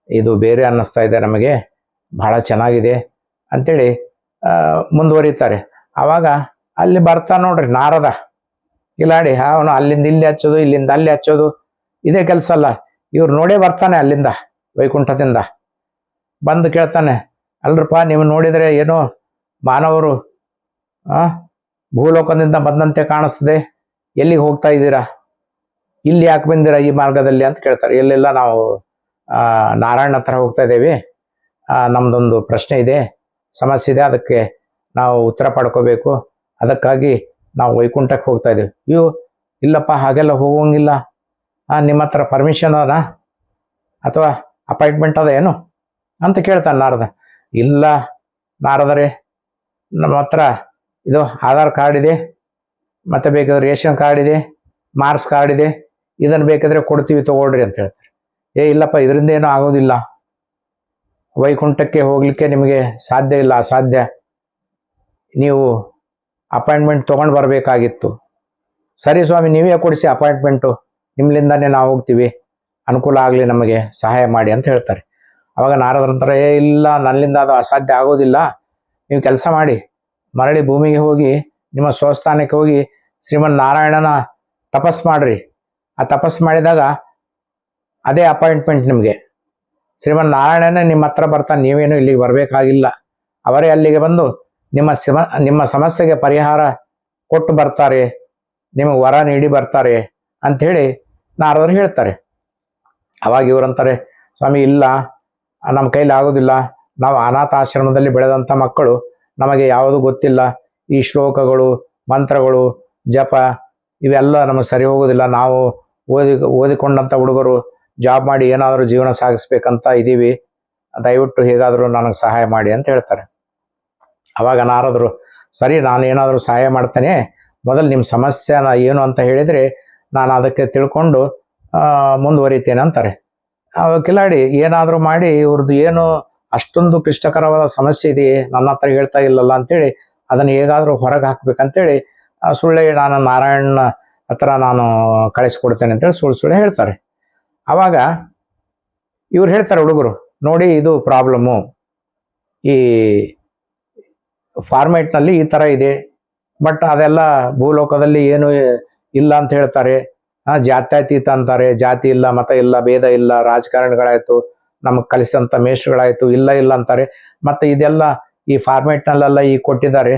ಇದು ಬೇರೆ ಅನ್ನಿಸ್ತಾ ಇದೆ ನಮಗೆ ಭಾಳ ಚೆನ್ನಾಗಿದೆ ಅಂತೇಳಿ ಆ, ಮುಂದುವರಿತಾರೆ. ಆವಾಗ ಅಲ್ಲಿ ಬರ್ತಾ ನೋಡ್ರಿ ನಾರದ ಕಿಲಾಡಿ ಅವನು ಅಲ್ಲಿಂದ ಇಲ್ಲಿ ಹಚ್ಚೋದು ಇಲ್ಲಿಂದ ಅಲ್ಲಿ ಹಚ್ಚೋದು ಇದೇ ಕೆಲಸ ಅಲ್ಲ. ಇವ್ರು ನೋಡೇ ಬರ್ತಾನೆ ಅಲ್ಲಿಂದ ವೈಕುಂಠದಿಂದ. ಬಂದು ಕೇಳ್ತಾನೆ ಅಲ್ರಪ್ಪ ನೀವು ನೋಡಿದರೆ ಏನೋ ಮಾನವರು ಆ ಭೂಲೋಕದಿಂದ ಬಂದಂತೆ ಕಾಣಿಸ್ತದೆ ಎಲ್ಲಿಗೆ ಹೋಗ್ತಾ ಇದ್ದೀರಾ? ಇಲ್ಲಿ ಯಾಕೆ ಬಂದಿರಾ ಈ ಮಾರ್ಗದಲ್ಲಿ ಅಂತ ಕೇಳ್ತಾರೆ. ಎಲ್ಲೆಲ್ಲ ನಾವು ನಾರಾಯಣ ಹತ್ರ ಹೋಗ್ತಾ ಇದ್ದೇವೆ. ನಮ್ಮದೊಂದು ಪ್ರಶ್ನೆ ಇದೆ. ಸಮಸ್ಯೆ ಇದೆ. ಅದಕ್ಕೆ ನಾವು ಉತ್ತರ ಪಡ್ಕೋಬೇಕು. ಅದಕ್ಕಾಗಿ ನಾವು ವೈಕುಂಠಕ್ಕೆ ಹೋಗ್ತಾ ಇದ್ದೀವಿ. ಇವು ಇಲ್ಲಪ್ಪ, ಹಾಗೆಲ್ಲ ಹೋಗೋಂಗಿಲ್ಲ ನಿಮ್ಮ ಹತ್ರ ಪರ್ಮಿಷನ್ ಅದ ಅಥವಾ ಅಪಾಯಿಂಟ್ಮೆಂಟ್ ಅದ ಏನು? ಅಂತ ಕೇಳ್ತಾನೆ ನಾರದ. ಇಲ್ಲ, ನಾರದರೆ, ನಮ್ಮ ಹತ್ರ ಇದು ಆಧಾರ್ ಕಾರ್ಡ್ ಇದೆ. ಮತ್ತೆ ಬೇಕಾದ್ರೆ ರೇಷನ್ ಕಾರ್ಡ್ ಇದೆ ಮಾರ್ಕ್ಸ್ ಕಾರ್ಡ್ ಇದೆ, ಇದನ್ನು ಬೇಕಾದ್ರೆ ಕೊಡ್ತೀವಿ ತಗೊಳ್ರಿ ಅಂತ ಹೇಳ್ತಾರೆ. ಏ, ಇಲ್ಲಪ್ಪ, ಇದರಿಂದ ಏನೂ ಆಗೋದಿಲ್ಲ. ವೈಕುಂಠಕ್ಕೆ ಹೋಗಲಿಕ್ಕೆ ನಿಮಗೆ ಸಾಧ್ಯ ಇಲ್ಲ, ಅಸಾಧ್ಯ. ನೀವು ಅಪಾಯಿಂಟ್ಮೆಂಟ್ ತೊಗೊಂಡು ಬರಬೇಕಾಗಿತ್ತು. ಸರಿ ಸ್ವಾಮಿ, ನೀವೇ ಕೊಡಿಸಿ ಅಪಾಯಿಂಟ್ಮೆಂಟು ನಿಮ್ಮಿಂದಾನೇ ನಾವು ಹೋಗ್ತೀವಿ. ಅನುಕೂಲ ಆಗಲಿ ನಮಗೆ, ಸಹಾಯ ಮಾಡಿ ಅಂತ ಹೇಳ್ತಾರೆ. ಅವಾಗ ನಾರದ್ರಂತಾರೆ ಏ, ಇಲ್ಲ, ನನ್ನಿಂದ ಅದು ಅಸಾಧ್ಯ ಆಗೋದಿಲ್ಲ. ನೀವು ಕೆಲಸ ಮಾಡಿ, ಮರಳಿ ಭೂಮಿಗೆ ಹೋಗಿ ನಿಮ್ಮ ಸ್ವಸ್ಥಾನಕ್ಕೆ ಹೋಗಿ ಶ್ರೀಮನ್ ನಾರಾಯಣನ ತಪಸ್ ಮಾಡ್ರಿ. ಆ ತಪಸ್ ಮಾಡಿದಾಗ ಅದೇ ಅಪಾಯಿಂಟ್ಮೆಂಟ್ ನಿಮಗೆ. ಶ್ರೀಮನ್ ನಾರಾಯಣನೇ ನಿಮ್ಮ ಹತ್ರ ಬರ್ತಾನೆ ನೀವೇನು ಇಲ್ಲಿಗೆ ಬರಬೇಕಾಗಿಲ್ಲ. ಅವರೇ ಅಲ್ಲಿಗೆ ಬಂದು ನಿಮ್ಮ ಸಿಮ, ನಿಮ್ಮ ಸಮಸ್ಯೆಗೆ ಪರಿಹಾರ ಕೊಟ್ಟು ಬರ್ತಾರೆ. ನಿಮಗೆ ವರ ನೀಡಿ ಬರ್ತಾರೆ ಅಂಥೇಳಿ ನಾರದರು ಹೇಳ್ತಾರೆ. ಅವಾಗ ಇವರಂತಾರೆ ಸ್ವಾಮಿ, ಇಲ್ಲ, ನಮ್ಮ ಕೈಲಿ ಆಗೋದಿಲ್ಲ. ನಾವು ಅನಾಥ ಆಶ್ರಮದಲ್ಲಿ ಬೆಳೆದಂಥ ಮಕ್ಕಳು ನಮಗೆ ಯಾವುದು ಗೊತ್ತಿಲ್ಲ. ಈ ಶ್ಲೋಕಗಳು, ಮಂತ್ರಗಳು, ಜಪ, ಇವೆಲ್ಲ ನಮಗೆ ಸರಿ ಹೋಗೋದಿಲ್ಲ. ನಾವು ಓದಿ, ಓದಿಕೊಂಡಂಥ ಹುಡುಗರು ಜಾಬ್ ಮಾಡಿ ಏನಾದರೂ ಜೀವನ ಸಾಗಿಸ್ಬೇಕಂತ ಇದ್ದೀವಿ. ದಯವಿಟ್ಟು ಹೇಗಾದರೂ ನನಗೆ ಸಹಾಯ ಮಾಡಿ ಅಂತ ಹೇಳ್ತಾರೆ. ಅವಾಗ ನಾರಾದರೂ, ಸರಿ, ನಾನು ಏನಾದರೂ ಸಹಾಯ ಮಾಡ್ತೇನೆ. ಮೊದಲು ನಿಮ್ಮ ಸಮಸ್ಯೆನ ಏನು ಅಂತ ಹೇಳಿದರೆ ನಾನು ಅದಕ್ಕೆ ತಿಳ್ಕೊಂಡು ಮುಂದುವರಿತೇನೆ ಅಂತಾರೆ. ಕಿಲಾಡಿ, ಏನಾದರೂ ಮಾಡಿ, ಇವ್ರದ್ದು ಏನು ಅಷ್ಟೊಂದು ಕ್ಲಿಷ್ಟಕರವಾದ ಸಮಸ್ಯೆ ಇದೆಯೇ? ನನ್ನ ಹತ್ರ ಹೇಳ್ತಾ ಇಲ್ಲಲ್ಲ ಅಂತೇಳಿ ಅದನ್ನು ಹೇಗಾದರೂ ಹೊರಗೆ ಹಾಕ್ಬೇಕಂತೇಳಿ ಸುಳ್ಳೆ ನಾನು ನಾರಾಯಣನ ಹತ್ರ ನಾನು ಕಳಿಸ್ಕೊಡ್ತೇನೆ ಅಂತೇಳಿ ಸುಳ್ಳು ಸುಳ್ಳು ಹೇಳ್ತಾರೆ. ಆವಾಗ ಇವ್ರು ಹೇಳ್ತಾರೆ ಹುಡುಗರು, ನೋಡಿ ಇದು ಪ್ರಾಬ್ಲಮ್ಮು. ಈ ಫಾರ್ಮೇಟ್ನಲ್ಲಿ ಈ ಥರ ಇದೆ, ಬಟ್ ಅದೆಲ್ಲ ಭೂಲೋಕದಲ್ಲಿ ಏನು ಇಲ್ಲ ಅಂತ ಹೇಳ್ತಾರೆ. ಜಾತ್ಯತೀತ ಅಂತಾರೆ, ಜಾತಿ ಇಲ್ಲ, ಮತ ಇಲ್ಲ, ಭೇದ ಇಲ್ಲ, ರಾಜಕಾರಣಿಗಳಾಯ್ತು, ನಮಗೆ ಕಲಿಸಿದಂಥ ಮೇಷ್ಟ್ರುಗಳಾಯಿತು, ಇಲ್ಲ ಇಲ್ಲ ಅಂತಾರೆ. ಮತ್ತೆ ಇದೆಲ್ಲ ಈ ಫಾರ್ಮೇಟ್ನಲ್ಲೆಲ್ಲ ಈ ಕೊಟ್ಟಿದ್ದಾರೆ.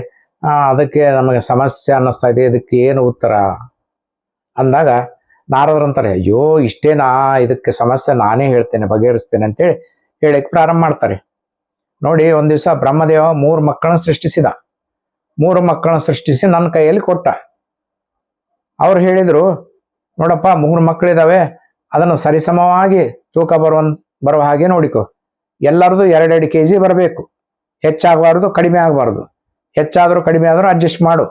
ಅದಕ್ಕೆ ನಮಗೆ ಸಮಸ್ಯೆ ಅನ್ನಿಸ್ತಾ ಇದೆ. ಇದಕ್ಕೆ ಏನು ಉತ್ತರ? ಅಂದಾಗ ನಾರದ್ರು ಅಂತಾರೆ, ಅಯ್ಯೋ, ಇಷ್ಟೇನಾ? ಇದಕ್ಕೆ ಸಮಸ್ಯೆ ನಾನೇ ಹೇಳ್ತೇನೆ, ಬಗೆಹರಿಸ್ತೇನೆ ಅಂತೇಳಿ ಹೇಳಕ್ಕೆ ಪ್ರಾರಂಭ ಮಾಡ್ತಾರೆ. ನೋಡಿ, ಒಂದು ದಿವಸ ಬ್ರಹ್ಮದೇವ ಮೂರು ಮಕ್ಕಳನ್ನ ಸೃಷ್ಟಿಸಿದ. ಮೂರು ಮಕ್ಕಳನ್ನ ಸೃಷ್ಟಿಸಿ ನನ್ನ ಕೈಯಲ್ಲಿ ಕೊಟ್ಟ. ಅವ್ರು ಹೇಳಿದರು, ನೋಡಪ್ಪ, ಮೂರು ಮಕ್ಕಳಿದಾವೆ. ಅದನ್ನು ಸರಿಸಮವಾಗಿ ತೂಕ ಬರುವ ಬರುವ ಹಾಗೆ ನೋಡಿಕೊ. ಎಲ್ಲರದು ಎರಡೆರಡು ಕೆ ಜಿ ಬರಬೇಕು. ಹೆಚ್ಚಾಗಬಾರ್ದು, ಕಡಿಮೆ ಆಗಬಾರ್ದು. ಹೆಚ್ಚಾದರೂ ಕಡಿಮೆ ಆದರೂ ಅಡ್ಜಸ್ಟ್ ಮಾಡು.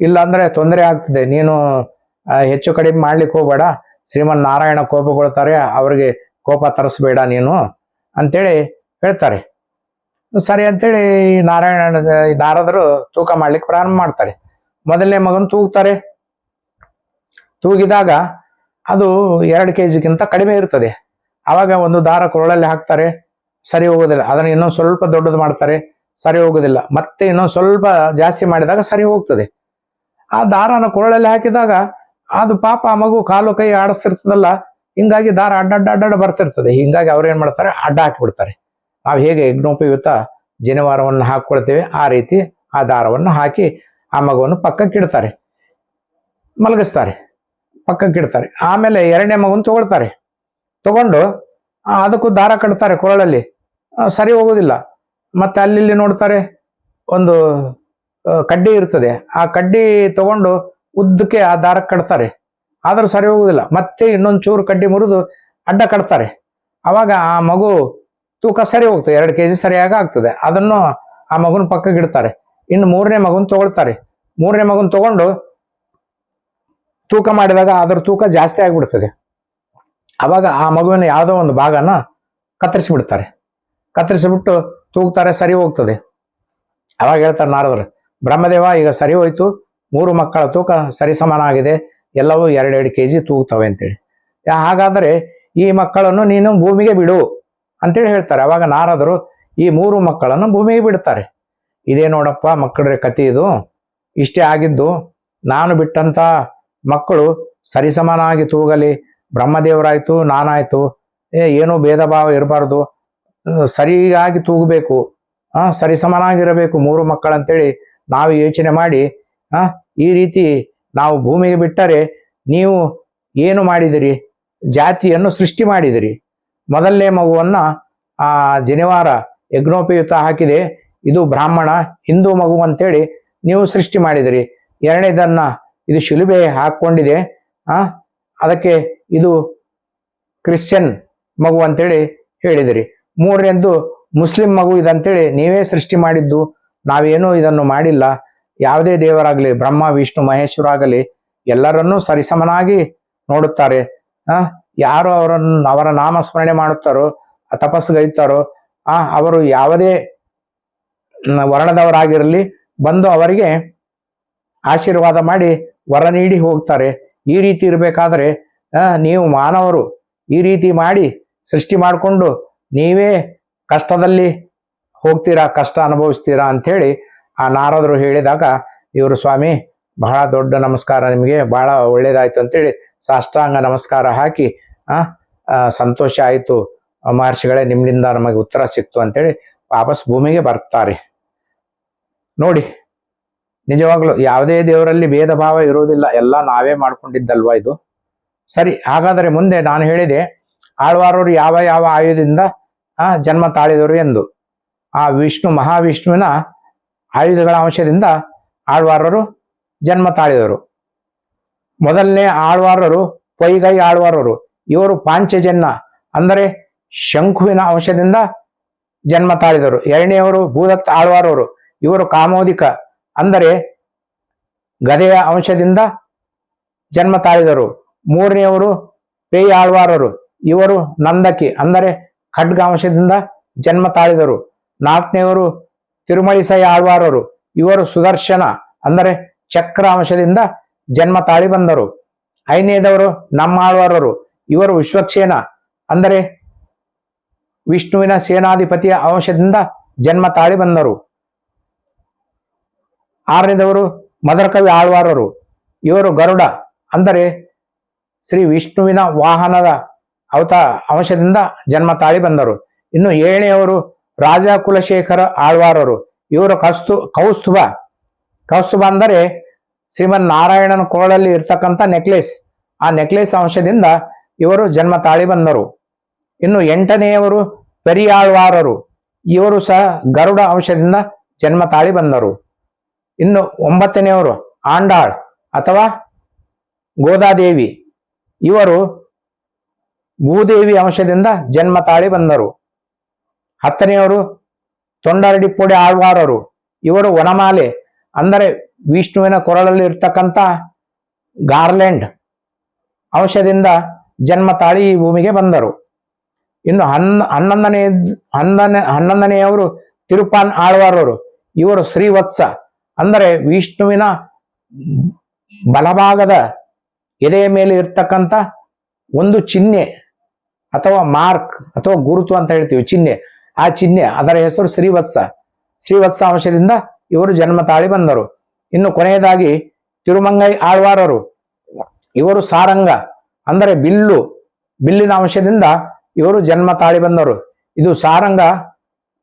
ಇಲ್ಲಾಂದರೆ ತೊಂದರೆ ಆಗ್ತದೆ. ನೀನು ಹೆಚ್ಚು ಕಡಿಮೆ ಮಾಡ್ಲಿಕ್ಕೆ ಹೋಗ್ಬೇಡ. ಶ್ರೀಮನ್ ನಾರಾಯಣ ಕೋಪಗೊಳ್ತಾರೆ, ಅವರಿಗೆ ಕೋಪ ತರಿಸ್ಬೇಡ ನೀನು ಅಂತೇಳಿ ಹೇಳ್ತಾರೆ. ಸರಿ ಅಂತೇಳಿ ನಾರಾಯಣ ನಾರದರು ತೂಕ ಮಾಡ್ಲಿಕ್ಕೆ ಪ್ರಾರಂಭ ಮಾಡ್ತಾರೆ. ಮೊದಲನೇ ಮಗನ ತೂಗ್ತಾರೆ. ತೂಗಿದಾಗ ಅದು ಎರಡು ಕೆ ಜಿಗಿಂತ ಕಡಿಮೆ ಇರ್ತದೆ. ಆವಾಗ ಒಂದು ದಾರ ಕೊರಳಲ್ಲಿ ಹಾಕ್ತಾರೆ. ಸರಿ ಹೋಗೋದಿಲ್ಲ. ಅದನ್ನು ಇನ್ನೊಂದು ಸ್ವಲ್ಪ ದೊಡ್ಡದು ಮಾಡ್ತಾರೆ, ಸರಿ ಹೋಗೋದಿಲ್ಲ. ಮತ್ತೆ ಇನ್ನೊಂದು ಸ್ವಲ್ಪ ಜಾಸ್ತಿ ಮಾಡಿದಾಗ ಸರಿ ಹೋಗ್ತದೆ. ಆ ದಾರನ ಕೊರಳಲ್ಲಿ ಹಾಕಿದಾಗ ಅದು ಪಾಪ ಮಗು ಕಾಲು ಕೈ ಆಡಿಸ್ತಿರ್ತದಲ್ಲ, ಹಿಂಗಾಗಿ ದಾರ ಅಡ್ಡಡ್ಡ ಅಡ್ಡಡ್ಡ ಬರ್ತಿರ್ತದೆ. ಹಿಂಗಾಗಿ ಅವ್ರು ಏನು ಮಾಡ್ತಾರೆ? ಅಡ್ಡ ಹಾಕಿಬಿಡ್ತಾರೆ. ನಾವು ಹೇಗೆ ಯಜ್ಞೋಪಯುಕ್ತ ಜನಿವಾರವನ್ನು ಹಾಕ್ಕೊಳ್ತೇವೆ, ಆ ರೀತಿ ಆ ದಾರವನ್ನು ಹಾಕಿ ಆ ಮಗುವನ್ನು ಪಕ್ಕಕ್ಕೆ ಇಡ್ತಾರೆ. ಮಲಗಿಸ್ತಾರೆ. ಪಕ್ಕಕ್ಕೆ ಇಡ್ತಾರೆ. ಆಮೇಲೆ ಎರಡನೇ ಮಗುನ ತಗೊಳ್ತಾರೆ. ತಗೊಂಡು ಅದಕ್ಕೂ ದಾರ ಕಟ್ತಾರೆ ಕೊರಳಲ್ಲಿ. ಸರಿ ಹೋಗೋದಿಲ್ಲ. ಮತ್ತೆ ಅಲ್ಲಿ ನೋಡ್ತಾರೆ ಒಂದು ಕಡ್ಡಿ ಇರ್ತದೆ. ಆ ಕಡ್ಡಿ ತಗೊಂಡು ಉದ್ದಕ್ಕೆ ಆ ದಾರಕ್ಕೆ ಕಟ್ತಾರೆ. ಆದರೂ ಸರಿ ಹೋಗುದಿಲ್ಲ. ಮತ್ತೆ ಇನ್ನೊಂದು ಚೂರು ಕಡ್ಡಿ ಮುರಿದು ಅಡ್ಡ ಕಟ್ತಾರೆ. ಅವಾಗ ಆ ಮಗು ತೂಕ ಸರಿ ಹೋಗ್ತದೆ. ಎರಡು ಕೆ ಜಿ ಸರಿಯಾಗಿ ಆಗ್ತದೆ. ಅದನ್ನು ಆ ಮಗುನ ಪಕ್ಕಕ್ಕೆ ಇಡ್ತಾರೆ. ಇನ್ನು ಮೂರನೇ ಮಗುನ ತಗೊಳ್ತಾರೆ. ಮೂರನೇ ಮಗುನ ತಗೊಂಡು ತೂಕ ಮಾಡಿದಾಗ ಅದರ ತೂಕ ಜಾಸ್ತಿ ಆಗಿಬಿಡ್ತದೆ. ಅವಾಗ ಆ ಮಗುವಿನ ಯಾವುದೋ ಒಂದು ಭಾಗನ ಕತ್ತರಿಸಿ ಬಿಡ್ತಾರೆ ಕತ್ತರಿಸಿಬಿಟ್ಟು ತೂಗ್ತಾರೆ, ಸರಿ ಹೋಗ್ತದೆ. ಅವಾಗ ಹೇಳ್ತಾರೆ ನಾರದರು, ಬ್ರಹ್ಮದೇವ, ಈಗ ಸರಿ ಹೋಯ್ತು. ಮೂರು ಮಕ್ಕಳ ತೂಕ ಸರಿ ಸಮಾನ ಆಗಿದೆ ಎಲ್ಲವೂ ಎರಡೆರಡು ಕೆ ಜಿ ತೂಗ್ತವೆ ಅಂತೇಳಿ. ಹಾಗಾದರೆ ಈ ಮಕ್ಕಳನ್ನು ನೀನು ಭೂಮಿಗೆ ಬಿಡು ಅಂತೇಳಿ ಹೇಳ್ತಾರೆ. ಅವಾಗ ನಾರದರು ಈ ಮೂರು ಮಕ್ಕಳನ್ನು ಭೂಮಿಗೆ ಬಿಡ್ತಾರೆ. ಇದೇ ನೋಡಪ್ಪ ಮಕ್ಕಳ, ಕಥೆ ಇದು. ಇಷ್ಟೇ ಆಗಿದ್ದು ನಾನು ಬಿಟ್ಟಂತ ಮಕ್ಕಳು ಸರಿಸಮನಾಗಿ ತೂಗಲಿ. ಬ್ರಹ್ಮದೇವರಾಯಿತು, ನಾನಾಯಿತು. ಏನೂ ಭೇದ ಭಾವ ಇರಬಾರ್ದು. ಸರಿಯಾಗಿ ತೂಗಬೇಕು, ಆ ಸರಿಸಮನಾಗಿರಬೇಕು ಮೂರು ಮಕ್ಕಳಂತೇಳಿ ನಾವು ಯೋಚನೆ ಮಾಡಿ, ಆ, ಈ ರೀತಿ ನಾವು ಭೂಮಿಗೆ ಬಿಟ್ಟರೆ ನೀವು ಏನು ಮಾಡಿದಿರಿ? ಜಾತಿಯನ್ನು ಸೃಷ್ಟಿ ಮಾಡಿದಿರಿ. ಮೊದಲನೇ ಮಗುವನ್ನ, ಆ, ಜನಿವಾರ ಯಜ್ಞೋಪಯುತ ಹಾಕಿದೆ. ಇದು ಬ್ರಾಹ್ಮಣ, ಹಿಂದೂ ಮಗು ಅಂತೇಳಿ ನೀವು ಸೃಷ್ಟಿ ಮಾಡಿದಿರಿ. ಎರಡನೇದನ್ನ ಇದು ಶಿಲುಬೆ ಹಾಕೊಂಡಿದೆ ಆ, ಅದಕ್ಕೆ ಇದು ಕ್ರಿಶ್ಚಿಯನ್ ಮಗು ಅಂತೇಳಿ ಹೇಳಿದಿರಿ. ಮೂರನೇದ್ದು ಮುಸ್ಲಿಂ ಮಗು ಇದಂತೇಳಿ ನೀವೇ ಸೃಷ್ಟಿ ಮಾಡಿದ್ದು, ನಾವೇನು ಇದನ್ನು ಮಾಡಿಲ್ಲ. ಯಾವುದೇ ದೇವರಾಗಲಿ, ಬ್ರಹ್ಮ, ವಿಷ್ಣು, ಮಹೇಶ್ವರ ಆಗಲಿ, ಎಲ್ಲರನ್ನೂ ಸರಿಸಮನಾಗಿ ನೋಡುತ್ತಾರೆ. ಆ, ಯಾರು ಅವರನ್ನು, ಅವರ ನಾಮಸ್ಮರಣೆ ಮಾಡುತ್ತಾರೋ ತಪಸ್ಸುಗೈತಾರೋ, ಆ, ಅವರು ಯಾವುದೇ ವರ್ಣದವರಾಗಿರಲಿ, ಬಂದು ಅವರಿಗೆ ಆಶೀರ್ವಾದ ಮಾಡಿ ವರ ನೀಡಿ ಹೋಗ್ತಾರೆ. ಈ ರೀತಿ ಇರಬೇಕಾದ್ರೆ ನೀವು ಮಾನವರು ಈ ರೀತಿ ಮಾಡಿ ಸೃಷ್ಟಿ ಮಾಡಿಕೊಂಡು ನೀವೇ ಕಷ್ಟದಲ್ಲಿ ಹೋಗ್ತೀರಾ, ಕಷ್ಟ ಅನುಭವಿಸ್ತೀರಾ ಅಂಥೇಳಿ ಆ ನಾರದರು ಹೇಳಿದಾಗ, ಇವರು ಸ್ವಾಮಿ, ಬಹಳ ದೊಡ್ಡ ನಮಸ್ಕಾರ ನಿಮಗೆ, ಬಹಳ ಒಳ್ಳೇದಾಯ್ತು ಅಂತೇಳಿ ಸಾಷ್ಟಾಂಗ ನಮಸ್ಕಾರ ಹಾಕಿ ಸಂತೋಷ ಆಯಿತು, ಮಹರ್ಷಿಗಳೇ ನಿಮ್ಮಿಂದ ನಮಗೆ ಉತ್ತರ ಸಿಕ್ತು ಅಂತೇಳಿ ವಾಪಸ್ ಭೂಮಿಗೆ ಬರ್ತಾರೆ. ನೋಡಿ, ನಿಜವಾಗ್ಲೂ ಯಾವುದೇ ದೇವರಲ್ಲಿ ಭೇದ ಭಾವ ಇರುವುದಿಲ್ಲ, ಎಲ್ಲ ನಾವೇ ಮಾಡ್ಕೊಂಡಿದ್ದಲ್ವಾ ಇದು? ಸರಿ, ಹಾಗಾದರೆ ಮುಂದೆ ನಾನು ಹೇಳಿದೆ, ಆಳ್ವಾರರು ಯಾವ ಯಾವ ಆಯುಧದಿಂದ ಆ ಜನ್ಮ ತಾಳಿದರು ಎಂದು. ಆ ವಿಷ್ಣು, ಮಹಾವಿಷ್ಣುವಿನ ಆಯುಧಗಳ ಅಂಶದಿಂದ ಆಳ್ವಾರರು ಜನ್ಮ ತಾಳಿದರು. ಮೊದಲನೇ ಆಳ್ವಾರರು ಪೈಗೈ ಆಳ್ವಾರರು. ಇವರು ಪಾಂಚಜನ್ಯ, ಅಂದರೆ ಶಂಖುವಿನ ಅಂಶದಿಂದ ಜನ್ಮ ತಾಳಿದರು. ಎರಡನೆಯವರು ಭೂದತ್ತ ಆಳ್ವಾರರು. ಇವರು ಕಾಮೋದಿಕ, ಅಂದರೆ ಗದೆಯ ಅಂಶದಿಂದ ಜನ್ಮ ತಾಳಿದರು. ಮೂರನೆಯವರು ಪೇಯ ಆಳ್ವಾರರು. ಇವರು ನಂದಕಿ, ಅಂದರೆ ಖಡ್ಗ ಅಂಶದಿಂದ ಜನ್ಮ ತಾಳಿದರು. ನಾಲ್ಕನೆಯವರು ತಿರುಮಳಿಸೈ ಆಳ್ವಾರರು. ಇವರು ಸುದರ್ಶನ, ಅಂದರೆ ಚಕ್ರ ಅಂಶದಿಂದ ಜನ್ಮ ತಾಳಿ ಬಂದರು. ಐದನೇದವರು ನಮ್ಮ ಆಳ್ವಾರರು. ಇವರು ವಿಶ್ವಕ್ಷೇನ, ಅಂದರೆ ವಿಷ್ಣುವಿನ ಸೇನಾಧಿಪತಿಯ ಅಂಶದಿಂದ ಜನ್ಮ ತಾಳಿ ಬಂದರು. ಆರನೇದವರು ಮದರಕವಿ ಆಳ್ವಾರರು. ಇವರು ಗರುಡ, ಅಂದರೆ ಶ್ರೀ ವಿಷ್ಣುವಿನ ವಾಹನದ ಅವತ ಅಂಶದಿಂದ ಜನ್ಮ ತಾಳಿ ಬಂದರು. ಇನ್ನು ಏಳನೆಯವರು ರಾಜ ಕುಲಶೇಖರ ಆಳ್ವಾರರು. ಇವರು ಕಸ್ತು, ಕೌಸ್ತುಭ. ಕೌಸ್ತುಭ ಅಂದರೆ ಶ್ರೀಮನ್ ನಾರಾಯಣನ ಕೋಳಲ್ಲಿ ಇರ್ತಕ್ಕಂಥ ನೆಕ್ಲೆಸ್. ಆ ನೆಕ್ಲೆಸ್ ಅಂಶದಿಂದ ಇವರು ಜನ್ಮ ತಾಳಿ ಬಂದರು. ಇನ್ನು ಎಂಟನೆಯವರು ಪೆರಿಯಾಳ್ವಾರರು. ಇವರು ಸಹ ಗರುಡ ಅಂಶದಿಂದ ಜನ್ಮ ತಾಳಿ ಬಂದರು. ಇನ್ನು ಒಂಬತ್ತನೆಯವರು ಆಂಡಾಳ್ ಅಥವಾ ಗೋದಾದೇವಿ. ಇವರು ಭೂದೇವಿ ಅಂಶದಿಂದ ಜನ್ಮ ತಾಳಿ ಬಂದರು. ಹತ್ತನೆಯವರು ತೊಂಡರಡಿಪೊಡೆ ಆಳ್ವಾರರು. ಇವರು ವನಮಾಲೆ, ಅಂದರೆ ವಿಷ್ಣುವಿನ ಕೊರಳಲ್ಲಿ ಇರ್ತಕ್ಕಂಥ ಗಾರ್ಲೆಂಡ್ ಅಂಶದಿಂದ ಜನ್ಮ ತಾಳಿ ಈ ಭೂಮಿಗೆ ಬಂದರು. ಇನ್ನು ಹನ್ನ ಹನ್ನೊಂದನೇ ಹನ್ನೊಂದನೇ, ಹನ್ನೊಂದನೆಯವರು ತಿರುಪಾನ್ ಆಳ್ವಾರರು. ಇವರು ಶ್ರೀವತ್ಸ, ಅಂದರೆ ವಿಷ್ಣುವಿನ ಬಲಭಾಗದ ಎದೆಯ ಮೇಲೆ ಇರ್ತಕ್ಕಂಥ ಒಂದು ಚಿಹ್ನೆ. ಅಥವಾ ಮಾರ್ಕ್ ಅಥವಾ ಗುರುತು ಅಂತ ಹೇಳ್ತೀವಿ, ಚಿಹ್ನೆ. ಆ ಚಿಹ್ನೆ, ಅದರ ಹೆಸರು ಶ್ರೀವತ್ಸ. ಶ್ರೀವತ್ಸ ಅಂಶದಿಂದ ಇವರು ಜನ್ಮ ತಾಳಿ ಬಂದರು. ಇನ್ನು ಕೊನೆಯದಾಗಿ ತಿರುಮಂಗೈ ಆಳ್ವಾರರು. ಇವರು ಸಾರಂಗ, ಅಂದರೆ ಬಿಲ್ಲು, ಬಿಲ್ಲಿನ ಅಂಶದಿಂದ ಇವರು ಜನ್ಮ ತಾಳಿ ಬಂದರು. ಇದು ಸಾರಂಗ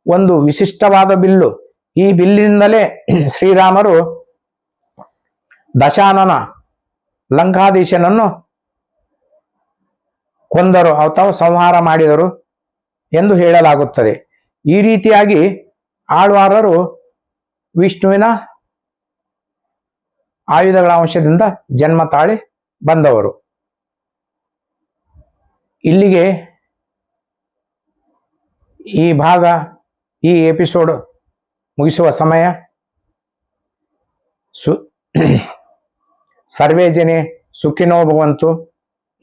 ಒಂದು ವಿಶಿಷ್ಟವಾದ ಬಿಲ್ಲು. ಈ ಬಿಲ್ಲಿನಿಂದಲೇ [clears throat] ಶ್ರೀರಾಮರು ದಶಾನನ ಲಂಕಾಧೀಶನನ್ನು ಕೊಂದರು ಅಥವಾ ಸಂಹಾರ ಮಾಡಿದರು ಎಂದು ಹೇಳಲಾಗುತ್ತದೆ. ಈ ರೀತಿಯಾಗಿ ಆಳ್ವಾರರು ವಿಷ್ಣುವಿನ ಆಯುಧಗಳ ಅಂಶದಿಂದ ಜನ್ಮ ತಾಳಿ ಬಂದವರು. ಇಲ್ಲಿಗೆ ಈ ಭಾಗ, ಈ ಎಪಿಸೋಡ್ ಮುಗಿಸುವ ಸಮಯ. ಸು [clears throat] ಸರ್ವೇ ಸುಖಿನೋ ಭವಂತು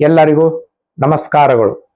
ಎಲ್ಲರಿಗೂ ನಮಸ್ಕಾರಗಳು.